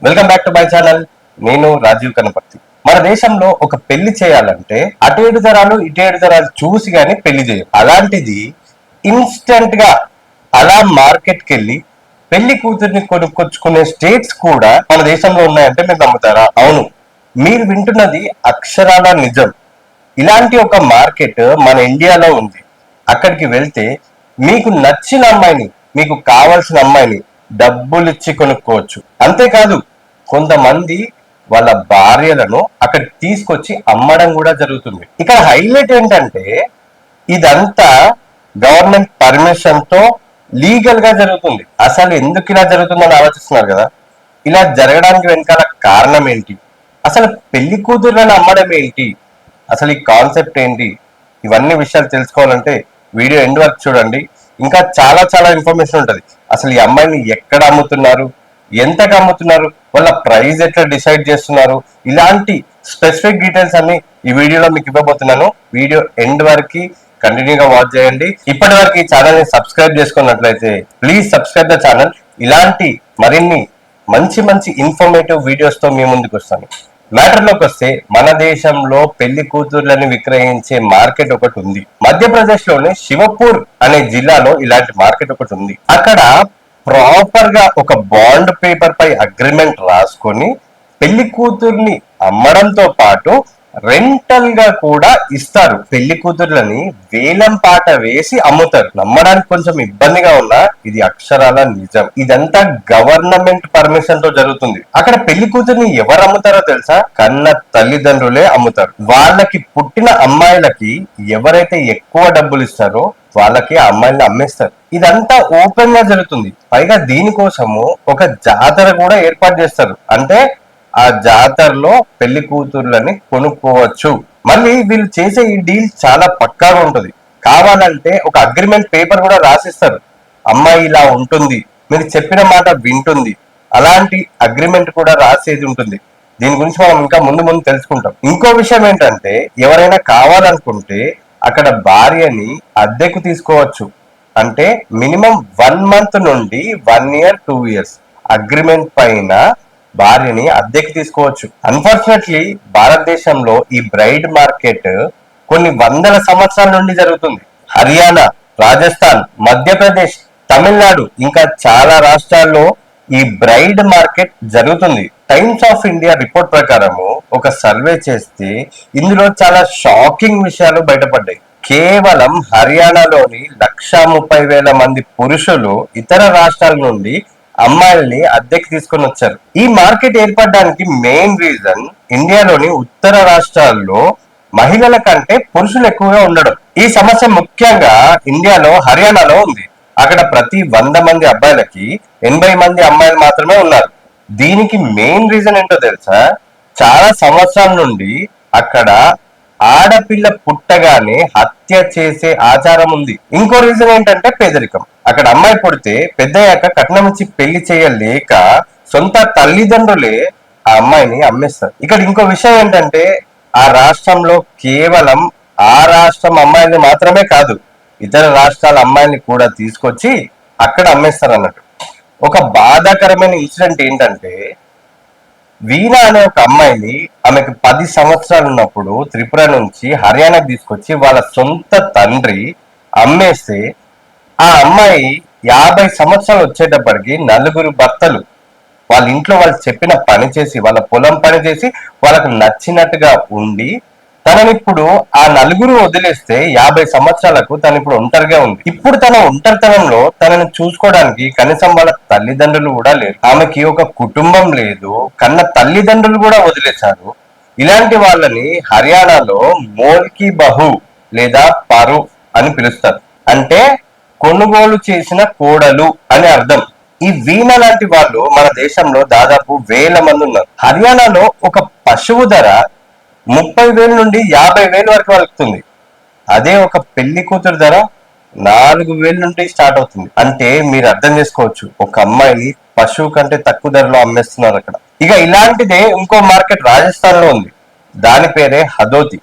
Welcome back to my channel నేను రాజీవ్ కనపర్తి. మన దేశంలో ఒక పెళ్ళి చేయాలంటే అటు ఏడు తరాలు ఇటు ఏడు తరాలు చూసి కానీ పెళ్ళి చేయం అలాంటిది ఇన్స్టెంట్గా అలా మార్కెట్కి వెళ్ళి పెళ్ళి కూతుర్ని కొనుక్కొచ్చుకునే స్టేట్స్ కూడా మన దేశంలో ఉన్నాయంటే మీరు నమ్ముతారా? అవును. మీరు వింటున్నది అక్షరాల నిజం. ఇలాంటి ఒక మార్కెట్ మన ఇండియాలో ఉంది. అక్కడికి వెళ్తే మీకు నచ్చిన అమ్మాయిని మీకు కావాల్సిన అమ్మాయిని డబ్బులు ఇచ్చి కొనుక్కోవచ్చు. అంతేకాదు కొంతమంది వాళ్ళ భార్యలను అక్కడ తీసుకొచ్చి అమ్మడం కూడా జరుగుతుంది. ఇక్కడ హైలైట్ ఏంటంటే ఇదంతా గవర్నమెంట్ పర్మిషన్తో లీగల్గా జరుగుతుంది. అసలు ఎందుకు ఇలా జరుగుతుందని ఆలోచిస్తున్నారు కదా. ఇలా జరగడానికి వెనకాల కారణం ఏంటి? అసలు పెళ్ళి కూతుర్లను అమ్మడం ఏంటి? అసలు ఈ కాన్సెప్ట్ ఏంటి? ఇవన్నీ విషయాలు తెలుసుకోవాలంటే వీడియో ఎండ్ వరకు చూడండి. ఇంకా చాలా చాలా ఇన్ఫర్మేషన్ ఉంటుంది. అసలు ఈ అమ్మాయిని ఎక్కడ అమ్ముతున్నారు? ఎంతకు అమ్ముతున్నారు? వాళ్ళ ప్రైస్ ఎట్లా డిసైడ్ చేస్తున్నారు? ఇలాంటి స్పెసిఫిక్ డీటెయిల్స్ అన్ని ఈ వీడియోలో మీకు ఇవ్వబోతున్నాను. వీడియో ఎండ్ వరకు కంటిన్యూగా వాచ్ చేయండి. ఇప్పటి వరకు ఈ ఛానల్ని సబ్స్క్రైబ్ చేసుకున్నట్లయితే ప్లీజ్ సబ్స్క్రైబ్ ద ఛానల్ ఇలాంటి మరిన్ని మంచి మంచి ఇన్ఫర్మేటివ్ వీడియోస్తో మీ ముందుకు వస్తాను. మ్యాటర్లోకి వస్తే మన దేశంలో పెళ్ళి కూతుర్లని విక్రయించే మార్కెట్ ఒకటి ఉంది. మధ్యప్రదేశ్లోని శివపూర్ అనే జిల్లాలో ఇలాంటి మార్కెట్ ఒకటి ఉంది. అక్కడ ప్రాపర్గా ఒక బాండ్ పేపర్ పై అగ్రిమెంట్ రాసుకొని పెళ్ళి కూతుర్ని అమ్మడంతో పాటు రెంటల్గా కూడా ఇస్తారు. పెళ్ళి కూతుర్లని వేలం పాట వేసి అమ్ముతారు. నమ్మడానికి కొంచెం ఇబ్బందిగా ఉన్నా ఇది అక్షరాల నిజం. ఇదంతా గవర్నమెంట్ పర్మిషన్తో జరుగుతుంది. అక్కడ పెళ్ళి కూతుర్ని ఎవరు అమ్ముతారో తెలుసా? కన్న తల్లిదండ్రులే అమ్ముతారు. వాళ్ళకి పుట్టిన అమ్మాయిలకి ఎవరైతే ఎక్కువ డబ్బులు ఇస్తారో వాళ్ళకి ఆ అమ్మాయిని అమ్మేస్తారు. ఇదంతా ఓపెన్గా జరుగుతుంది. పైగా దీనికోసము ఒక జాతర కూడా ఏర్పాటు చేస్తారు. అంటే ఆ జాతరలో పెళ్ళి కూతుర్లని కొనుక్కోవచ్చు. మళ్ళీ వీళ్ళు చేసే ఈ డీల్ చాలా పక్కాగా ఉంటుంది. కావాలంటే ఒక అగ్రిమెంట్ పేపర్ కూడా రాసిస్తారు. అమ్మాయి ఇలా ఉంటుంది మీరు చెప్పిన మాట వింటుంది. అలాంటి అగ్రిమెంట్ కూడా రాసేది ఉంటుంది. దీని గురించి మనం ఇంకా ముందు ముందు తెలుసుకుంటాం. ఇంకో విషయం ఏంటంటే ఎవరైనా కావాలనుకుంటే అక్కడ భార్యని అద్దెకు తీసుకోవచ్చు. అంటే మినిమం వన్ మంత్ నుండి one year two years agreement పైన భార్యని అద్దెకి తీసుకోవచ్చు. అన్ఫార్చునేట్లీ భారతదేశంలో ఈ బ్రైడ్ మార్కెట్ కొన్ని వందల సంవత్సరాల నుండి జరుగుతుంది. హర్యానా రాజస్థాన్ మధ్యప్రదేశ్ తమిళనాడు ఇంకా చాలా రాష్ట్రాల్లో ఈ బ్రైడ్ మార్కెట్ జరుగుతుంది. టైమ్స్ ఆఫ్ ఇండియా రిపోర్ట్ ప్రకారము ఒక సర్వే చేస్తే ఇందులో చాలా షాకింగ్ విషయాలు బయటపడ్డాయి. కేవలం హర్యానాలోని లక్ష ముప్పై వేల మంది పురుషులు ఇతర రాష్ట్రాల నుండి అమ్మాయిల్ని అద్దెకి తీసుకొని వచ్చారు. ఈ మార్కెట్ ఏర్పడడానికి మెయిన్ రీజన్ ఇండియాలోని ఉత్తర రాష్ట్రాల్లో మహిళల కంటే పురుషులు ఎక్కువగా ఉండడం. ఈ సమస్య ముఖ్యంగా ఇండియాలో హర్యానాలో ఉంది. అక్కడ ప్రతి వంద మంది అబ్బాయిలకి ఎనభై మంది అమ్మాయిలు మాత్రమే ఉన్నారు. దీనికి మెయిన్ రీజన్ ఏంటో తెలుసా? చాలా సంవత్సరాల నుండి అక్కడ ఆడపిల్ల పుట్టగానే హత్య చేసే ఆచారం ఉంది. ఇంకో రీజన్ ఏంటంటే పేదరికం. అక్కడ అమ్మాయి పుడితే పెద్దయ్యాక కట్నం ఇచ్చి పెళ్ళి చేయలేక సొంత తల్లిదండ్రులే ఆ అమ్మాయిని అమ్మేస్తారు. ఇక్కడ ఇంకో విషయం ఏంటంటే ఆ రాష్ట్రంలో కేవలం ఆ రాష్ట్రం అమ్మాయిని మాత్రమే కాదు ఇతర రాష్ట్రాల అమ్మాయిని కూడా తీసుకొచ్చి అక్కడ అమ్మేస్తారు అన్నట్టు ఒక బాధాకరమైన ఇన్సిడెంట్ ఏంటంటే వీణ అనే ఒక అమ్మాయిని ఆమెకు పది సంవత్సరాలు ఉన్నప్పుడు త్రిపుర నుంచి హర్యానా తీసుకొచ్చి వాళ్ళ సొంత తండ్రి అమ్మేస్తే ఆ అమ్మాయి యాభై సంవత్సరాలు వచ్చేటప్పటికి నలుగురు భర్తలు వాళ్ళ ఇంట్లో వాళ్ళు చెప్పిన పని చేసి వాళ్ళ పొలం పని చేసి వాళ్ళకు నచ్చినట్టుగా ఉండి తననిప్పుడు ఆ నలుగురు వదిలేస్తే యాభై సంవత్సరాలకు తను ఇప్పుడు ఒంటరిగా ఉంది. ఇప్పుడు తన ఒంటరితనంలో తనని చూసుకోవడానికి కనీసం వాళ్ళ తల్లిదండ్రులు కూడా లేరు. ఆమెకి ఒక కుటుంబం లేదు. కన్న తల్లిదండ్రులు కూడా వదిలేశారు. ఇలాంటి వాళ్ళని హర్యానాలో మోల్కి బహు లేదా పరు అని పిలుస్తారు. అంటే కొనుగోలు చేసిన కోడలు అని అర్థం. ఈ వీణ లాంటి వాళ్ళు మన దేశంలో దాదాపు వేల మంది ఉన్నారు. హర్యానాలో ఒక పశువు ధర ముప్పై వేల నుండి యాభై వేల వరకు వలుకుతుంది. అదే ఒక పెళ్ళి కూతురు ధర నాలుగు వేల నుండి స్టార్ట్ అవుతుంది. అంటే మీరు అర్థం చేసుకోవచ్చు ఒక అమ్మాయి పశువు కంటే తక్కువ ధరలో అమ్మేస్తున్నారు అక్కడ. ఇక ఇలాంటిదే ఇంకో మార్కెట్ రాజస్థాన్లో ఉంది. దాని పేరే హదోతి.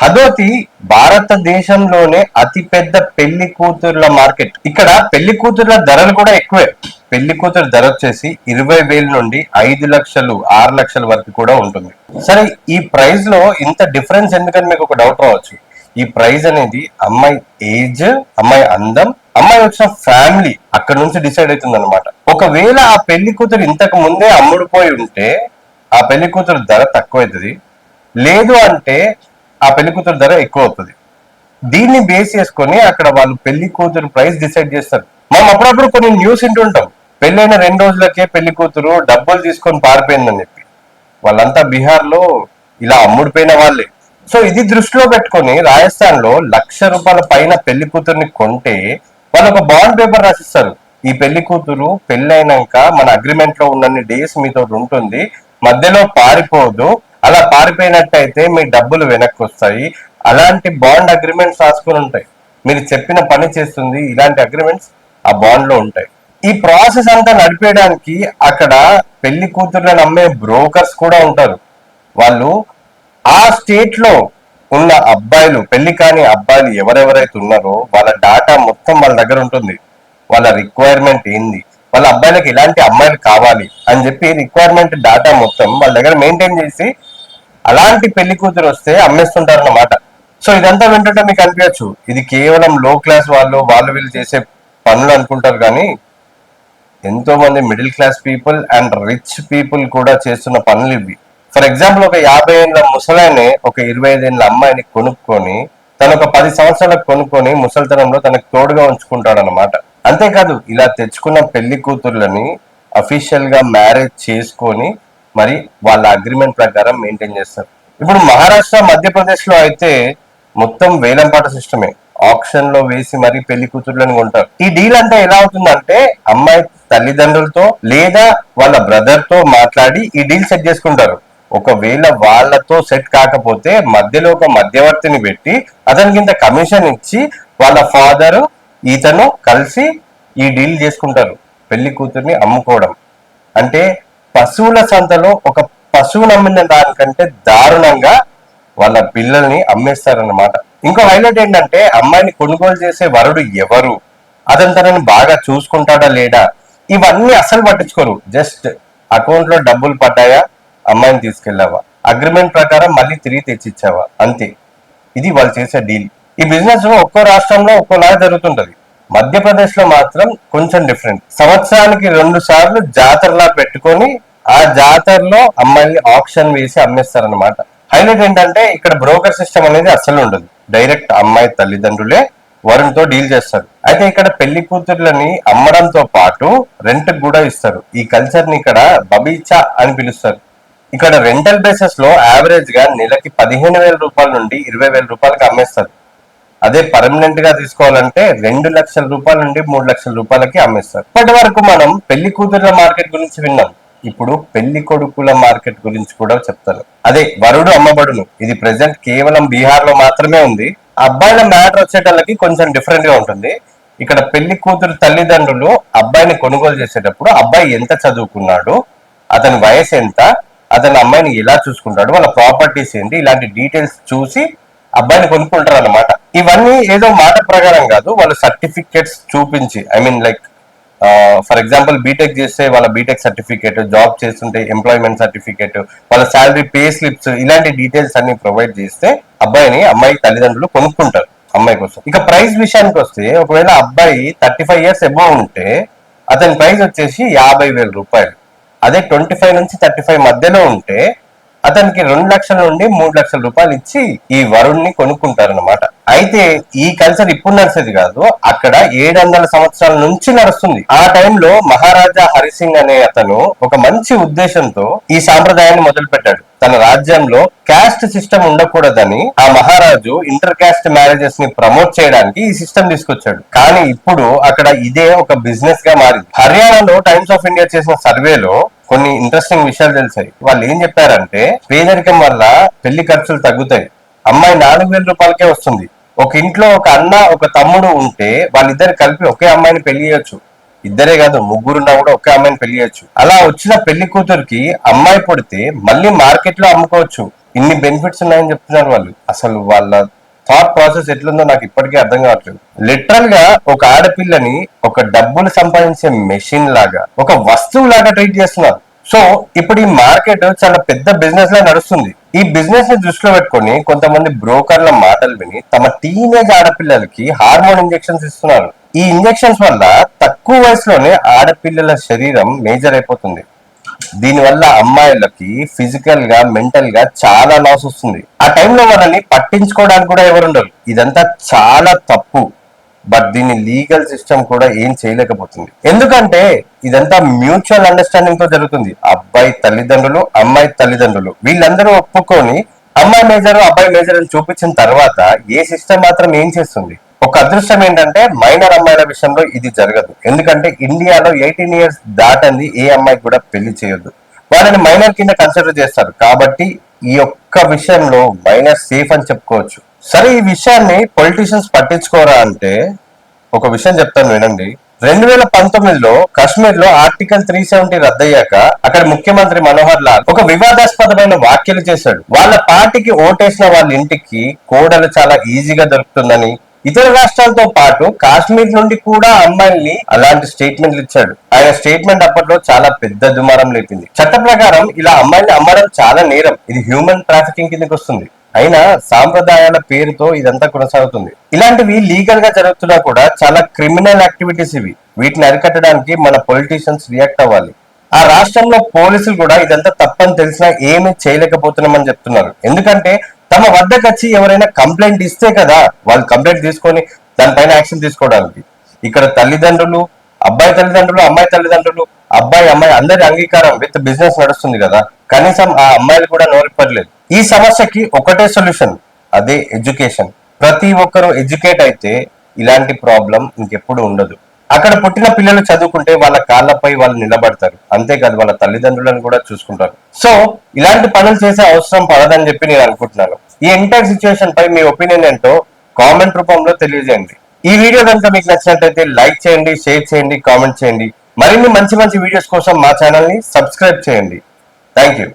హదోతి భారతదేశంలోనే అతి పెద్ద పెళ్ళి కూతుర్ల మార్కెట్. ఇక్కడ పెళ్ళి కూతుర్ల ధరలు కూడా ఎక్కువే. పెళ్ళి కూతురు ధర వచ్చేసి ఇరవై వేల నుండి ఐదు లక్షలు ఆరు లక్షల వరకు కూడా ఉంటుంది. సరే ఈ ప్రైస్లో ఇంత డిఫరెన్స్ ఎందుకని మీకు ఒక డౌట్ రావచ్చు? ఈ ప్రైస్ అనేది అమ్మాయి ఏజ్ అమ్మాయి అందం అమ్మాయి వచ్చిన ఫ్యామిలీ అక్కడ నుంచి డిసైడ్ అవుతుంది అనమాట ఒకవేళ ఆ పెళ్ళి కూతురు ఇంతకు ముందే అమ్ముడుపోయి ఉంటే ఆ పెళ్ళి కూతురు ధర తక్కువ అవుతుంది లేదు అంటే ఆ పెళ్ళి కూతురు ధర ఎక్కువ అవుతుంది. దీన్ని బేస్ చేసుకొని అక్కడ వాళ్ళు పెళ్ళి కూతురు ప్రైస్ డిసైడ్ చేస్తారు. మనం అప్పుడప్పుడు కొన్ని న్యూస్ వింటుంటాం పెళ్ళైన రెండు రోజులకే పెళ్ళి కూతురు డబ్బులు తీసుకొని పారిపోయిందని చెప్పి. వాళ్ళంతా బీహార్లో ఇలా అమ్ముడిపోయిన వాళ్ళే. సో ఇది దృష్టిలో పెట్టుకొని రాజస్థాన్లో లక్ష రూపాయల పైన పెళ్ళి కూతుర్ని కొంటే వాళ్ళు ఒక బాండ్ పేపర్ రాసిస్తారు. ఈ పెళ్ళి కూతురు పెళ్ళైనాక మన అగ్రిమెంట్లో ఉన్నన్ని డేస్ మీతో ఉంటుంది. మధ్యలో పారిపోదు. అలా పారిపోయినట్టయితే మీ డబ్బులు వెనక్కి వస్తాయి అలాంటి బాండ్ అగ్రిమెంట్స్ రాసుకుని ఉంటాయి. మీరు చెప్పిన పని చేస్తుంది ఇలాంటి అగ్రిమెంట్స్ ఆ బాండ్లో ఉంటాయి. ఈ ప్రాసెస్ అంతా నడిపేయడానికి అక్కడ పెళ్ళి కూతుర్లను అమ్మే బ్రోకర్స్ కూడా ఉంటారు. వాళ్ళు ఆ స్టేట్లో ఉన్న అబ్బాయిలు పెళ్ళి కాని అబ్బాయిలు ఎవరెవరైతే ఉన్నారో వాళ్ళ డాటా మొత్తం వాళ్ళ దగ్గర ఉంటుంది. వాళ్ళ రిక్వైర్మెంట్ ఏంది? వాళ్ళ అబ్బాయిలకు ఇలాంటి అమ్మాయిలు కావాలి అని చెప్పి రిక్వైర్మెంట్ డాటా మొత్తం వాళ్ళ దగ్గర మెయింటైన్ చేసి అలాంటి పెళ్ళి కూతురు వస్తే అమ్మేస్తుంటారు అన్నమాట సో ఇదంతా వింటుంటే మీకు అనిపించచ్చు. ఇది కేవలం లో క్లాస్ వాళ్ళు వాళ్ళు వీళ్ళు చేసే పనులు అనుకుంటారు కానీ ఎంతో మంది middle class people and rich people కూడా చేస్తున్న పనులు ఇవి. ఫర్ ఎగ్జాంపుల్ ఒక యాభై ఏళ్ళ ముసలాయనే ఒక ఇరవై ఐదేళ్ళ అమ్మాయిని కొనుక్కొని తను ఒక పది సంవత్సరాలకు కొనుక్కొని ముసలితనంలో తనకు తోడుగా ఉంచుకుంటాడు అనమాట అంతేకాదు ఇలా తెచ్చుకున్న పెళ్ళి కూతుర్లని అఫీషియల్గా మ్యారేజ్ చేసుకొని మరి వాళ్ళ అగ్రిమెంట్ ప్రకారం మెయింటైన్ చేస్తారు. ఇప్పుడు మహారాష్ట్ర మధ్యప్రదేశ్లో అయితే మొత్తం వేలంపాట సిస్టమే ఆప్షన్లో వేసి మరి పెళ్ళి కూతుర్లను కొంటారు. ఈ డీల్ అంతా ఎలా అవుతుందంటే అమ్మాయి తల్లిదండ్రులతో లేదా వాళ్ళ బ్రదర్తో మాట్లాడి ఈ డీల్ సెట్ చేసుకుంటారు. ఒకవేళ వాళ్ళతో సెట్ కాకపోతే మధ్యలో ఒక మధ్యవర్తిని పెట్టి అతనికి ఇంత కమిషన్ ఇచ్చి వాళ్ళ ఫాదర్ ఇతను కలిసి ఈ డీల్ చేసుకుంటారు. పెళ్ళి కూతుర్ని అమ్ముకోవడం. అంటే పశువుల సంతలో ఒక పశువుని అమ్మిన దానికంటే దారుణంగా వాళ్ళ పిల్లల్ని అమ్మేస్తారన్నమాట. ఇంకో హైలైట్ ఏంటంటే అమ్మాయిని కొనుగోలు చేసే వరుడు ఎవరు? అతను తనని బాగా చూసుకుంటాడా లేడా? ఇవన్నీ అసలు పట్టించుకోరు. జస్ట్ అకౌంట్లో డబ్బులు పడ్డాయా? అమ్మాయిని తీసుకెళ్ళావా? అగ్రిమెంట్ ప్రకారం మళ్ళీ తిరిగి తెచ్చిచ్చావా? అంతే. ఇది వాళ్ళు చేసే డీల్. ఈ బిజినెస్ ఒక్కో రాష్ట్రంలో ఒక్కోలాగా జరుగుతుంటది. మధ్యప్రదేశ్లో మాత్రం కొంచెం డిఫరెంట్ సంవత్సరానికి రెండు సార్లు జాతరలా పెట్టుకొని ఆ జాతరలో అమ్మాయిని ఆప్షన్ వేసి అమ్మేస్తారనమాట హైలైట్ ఏంటంటే ఇక్కడ బ్రోకర్ సిస్టమ్ అనేది అస్సలు ఉండదు. డైరెక్ట్ అమ్మాయి తల్లిదండ్రులే వరుణ్తో డీల్ చేస్తారు. అయితే ఇక్కడ పెళ్ళి కూతుర్లని అమ్మడంతో పాటు రెంట్ కూడా ఇస్తారు. ఈ కల్చర్ని ఇక్కడ బబీచా అని పిలుస్తారు. ఇక్కడ రెంటల్ బేసెస్లో యావరేజ్గా నెలకి పదిహేను వేల రూపాయల నుండి ఇరవై వేల రూపాయలకి అమ్మేస్తారు. అదే పర్మనెంట్గా తీసుకోవాలంటే రెండు లక్షల రూపాయల నుండి మూడు లక్షల రూపాయలకి అమ్మేస్తారు. ఇప్పటి వరకు మనం పెళ్ళి కూతుర్ల మార్కెట్ గురించి విన్నాం. ఇప్పుడు పెళ్ళి కొడుకుల మార్కెట్ గురించి కూడా చెప్తాను. అదే వరుడు అమ్మబడును ఇది ప్రెసెంట్ కేవలం బీహార్లో మాత్రమే ఉంది. అబ్బాయిల మ్యాటర్ వచ్చేటల్లకి కొంచెం డిఫరెంట్గా ఉంటుంది. ఇక్కడ పెళ్ళి కూతురు తల్లిదండ్రులు అబ్బాయిని కొనుగోలు చేసేటప్పుడు అబ్బాయి ఎంత చదువుకున్నాడు అతని వయసు ఎంత అతని అమ్మాయిని ఎలా చూసుకుంటాడు వాళ్ళ ప్రాపర్టీస్ ఏంటి ఇలాంటి డీటెయిల్స్ చూసి అబ్బాయిని కొనుక్కుంటారు అనమాట ఇవన్నీ ఏదో మాట ప్రకారం కాదు వాళ్ళ సర్టిఫికేట్స్ చూపించి I mean like for example BTech చేస్తే వాళ్ళ బీటెక్ సర్టిఫికేట్ జాబ్ చేస్తుంటే ఎంప్లాయ్మెంట్ సర్టిఫికేట్ వాళ్ళ శాలరీ పే స్లిప్స్ ఇలాంటి డీటెయిల్స్ అన్ని ప్రొవైడ్ చేస్తే అబ్బాయిని అమ్మాయి తల్లిదండ్రులు కొనుక్కుంటారు అమ్మాయి కోసం. ఇక ప్రైస్ విషయానికి వస్తే ఒకవేళ అబ్బాయి థర్టీ ఫైవ్ ఇయర్స్ అబౌవ్ ఉంటే అతని ప్రైస్ వచ్చేసి యాభై వేల రూపాయలు. అదే ట్వంటీ ఫైవ్ నుంచి థర్టీ ఫైవ్ మధ్యలో ఉంటే అతనికి రెండు లక్షల నుండి మూడు లక్షల రూపాయలు ఇచ్చి ఈ వరుణ్ణి కొనుక్కుంటారన్నమాట. అయితే ఈ కల్చర్ ఇప్పుడు నడిచేది కాదు అక్కడ ఏడు వందల సంవత్సరాల నుంచి నడుస్తుంది. ఆ టైంలో మహారాజా హరిసింగ్ అనే అతను ఒక మంచి ఉద్దేశంతో ఈ సాంప్రదాయాన్ని మొదలు పెట్టాడు తన రాజ్యంలో క్యాస్ట్ సిస్టమ్ ఉండకూడదని ఆ మహారాజు ఇంటర్ క్యాస్ట్ మ్యారేజెస్ని ప్రమోట్ చేయడానికి ఈ సిస్టమ్ తీసుకొచ్చాడు. కానీ ఇప్పుడు అక్కడ ఇదే ఒక బిజినెస్గా మారింది హర్యానాలో టైమ్స్ ఆఫ్ ఇండియా చేసిన సర్వేలో కొన్ని ఇంట్రెస్టింగ్ విషయాలు తెలిసాయి. వాళ్ళు ఏం చెప్పారంటే పేదరికం వల్ల పెళ్ళి ఖర్చులు తగ్గుతాయి. అమ్మాయి నాలుగు వేల రూపాయలకే వస్తుంది. ఒక ఇంట్లో ఒక అన్న ఒక తమ్ముడు ఉంటే వాళ్ళిద్దరు కలిపి ఒకే అమ్మాయిని పెళ్ళి చేయొచ్చు. ఇద్దరే కాదు ముగ్గురున్నా కూడా ఒకే అమ్మాయిని పెళ్ళి చేయొచ్చు. అలా వచ్చిన పెళ్ళి కూతురికి అమ్మాయి పుడితే మళ్ళీ మార్కెట్లో అమ్ముకోవచ్చు. ఇన్ని బెనిఫిట్స్ ఉన్నాయని చెప్తున్నారు వాళ్ళు. అసలు వాళ్ళ థాట్ ప్రాసెస్ ఎట్లుందో నాకు ఇప్పటికీ అర్థం కావట్లేదు. లిటరల్గా ఒక ఆడపిల్లని ఒక డబ్బులు సంపాదించే మెషిన్ లాగా ఒక వస్తువు లాగా ట్రీట్ చేస్తున్నారు. సో ఇప్పుడు ఈ మార్కెట్ చాలా పెద్ద బిజినెస్ లా నడుస్తుంది. ఈ బిజినెస్ని దృష్టిలో పెట్టుకొని కొంతమంది బ్రోకర్ల మాటలు విని తమ టీనేజ్ ఆడపిల్లలకి హార్మోన్ ఇంజెక్షన్స్ ఇస్తున్నారు. ఈ ఇంజెక్షన్స్ వల్ల తక్కువ వయసులోనే ఆడపిల్లల శరీరం మేజర్ అయిపోతుంది. దీనివల్ల అమ్మాయిలకి ఫిజికల్గా మెంటల్గా చాలా లాస్ వస్తుంది. ఆ టైంలో వాళ్ళని పట్టించుకోవడానికి కూడా ఎవరు ఉండరు. ఇదంతా చాలా తప్పు. బట్ దీని లీగల్ సిస్టమ్ కూడా ఏం చేయలేకపోతుంది. ఎందుకంటే ఇదంతా మ్యూచువల్ అండర్స్టాండింగ్తో జరుగుతుంది. అబ్బాయి తల్లిదండ్రులు అమ్మాయి తల్లిదండ్రులు. వీళ్ళందరూ ఒప్పుకొని అమ్మాయి మేజర్ అబ్బాయి మేజర్ అని చూపించిన తర్వాత ఏ సిస్టమ్ మాత్రం ఏం చేస్తుంది? ఒక అదృష్టం ఏంటంటే మైనర్ అమ్మాయిల విషయంలో ఇది జరగదు. ఎందుకంటే ఇండియాలో ఎయిటీన్ ఇయర్స్ దాటంది ఏ అమ్మాయికి కూడా పెళ్ళి చేయొద్దు. వాళ్ళని మైనర్ కింద కన్సిడర్ చేస్తారు. కాబట్టి ఈ యొక్క విషయంలో మైనర్ సేఫ్ అని చెప్పుకోవచ్చు. సరే ఈ విషయాన్ని పొలిటీషియన్స్ పట్టించుకోరా అంటే ఒక విషయం చెప్తాను వినండి. రెండు వేల పంతొమ్మిదిలో కాశ్మీర్లో ఆర్టికల్ త్రీ సెవెంటీ రద్దయ్యాక అక్కడ ముఖ్యమంత్రి మనోహర్ లాల్ ఒక వివాదాస్పదమైన వ్యాఖ్యలు చేశాడు. వాళ్ళ పార్టీకి ఓటేసిన వాళ్ళ ఇంటికి కోడలు చాలా ఈజీగా దొరుకుతుందని ఇతర రాష్ట్రాలతో పాటు కాశ్మీర్ నుండి కూడా అమ్మాయిల్ని అలాంటి స్టేట్మెంట్లు ఇచ్చాడు. ఆయన స్టేట్మెంట్ అప్పట్లో చాలా పెద్ద దుమారం లేపింది. చట్ట ప్రకారం ఇలా అమ్మాయిని అమ్మడం చాలా నేరం. ఇది హ్యూమన్ ట్రాఫికింగ్ కిందకి వస్తుంది. అయినా సాంప్రదాయాల పేరుతో ఇదంతా కొనసాగుతుంది. ఇలాంటివి లీగల్గా జరుగుతున్నా కూడా చాలా క్రిమినల్ యాక్టివిటీస్ ఇవి. వీటిని అరికట్టడానికి మన పొలిటీషియన్స్ రియాక్ట్ అవ్వాలి. ఆ రాష్ట్రంలో పోలీసులు కూడా ఇదంతా తప్పని తెలిసినా ఏమీ చేయలేకపోతున్నామని చెప్తున్నారు. ఎందుకంటే తమ వద్దకు వచ్చి ఎవరైనా కంప్లైంట్ ఇస్తే కదా వాళ్ళు కంప్లైంట్ తీసుకొని దానిపైన యాక్షన్ తీసుకోవడానికి. ఇక్కడ తల్లిదండ్రులు అబ్బాయి తల్లిదండ్రులు అమ్మాయి తల్లిదండ్రులు అబ్బాయి అమ్మాయి అందరి అంగీకారం విత్ బిజినెస్ నడుస్తుంది కదా కనీసం ఆ అమ్మాయిలు కూడా నోరిపడలేదు ఈ సమస్యకి ఒకటే సొల్యూషన్ అదే ఎడ్యుకేషన్. ప్రతి ఒక్కరూ ఎడ్యుకేట్ అయితే ఇలాంటి ప్రాబ్లం ఇంకెప్పుడు ఉండదు. అక్కడ పుట్టిన పిల్లలు చదువుకుంటే వాళ్ళ కాళ్ళపై వాళ్ళు నిలబడతారు. అంతేకాదు వాళ్ళ తల్లిదండ్రులను కూడా చూసుకుంటారు. సో ఇలాంటి పనులు చేసే అవసరం పడదని చెప్పి నేను అనుకుంటున్నాను. ఈ ఎంటైర్ సిచ్యువేషన్ పై మీ ఒపీనియన్ ఏంటో కామెంట్ రూపంలో తెలియజేయండి. ఈ వీడియో కనుక మీకు నచ్చినట్లయితే లైక్ చేయండి షేర్ చేయండి కామెంట్ చేయండి. మరిన్ని మంచి మంచి వీడియోస్ కోసం మా ఛానల్ని సబ్స్క్రైబ్ చేయండి. Thank you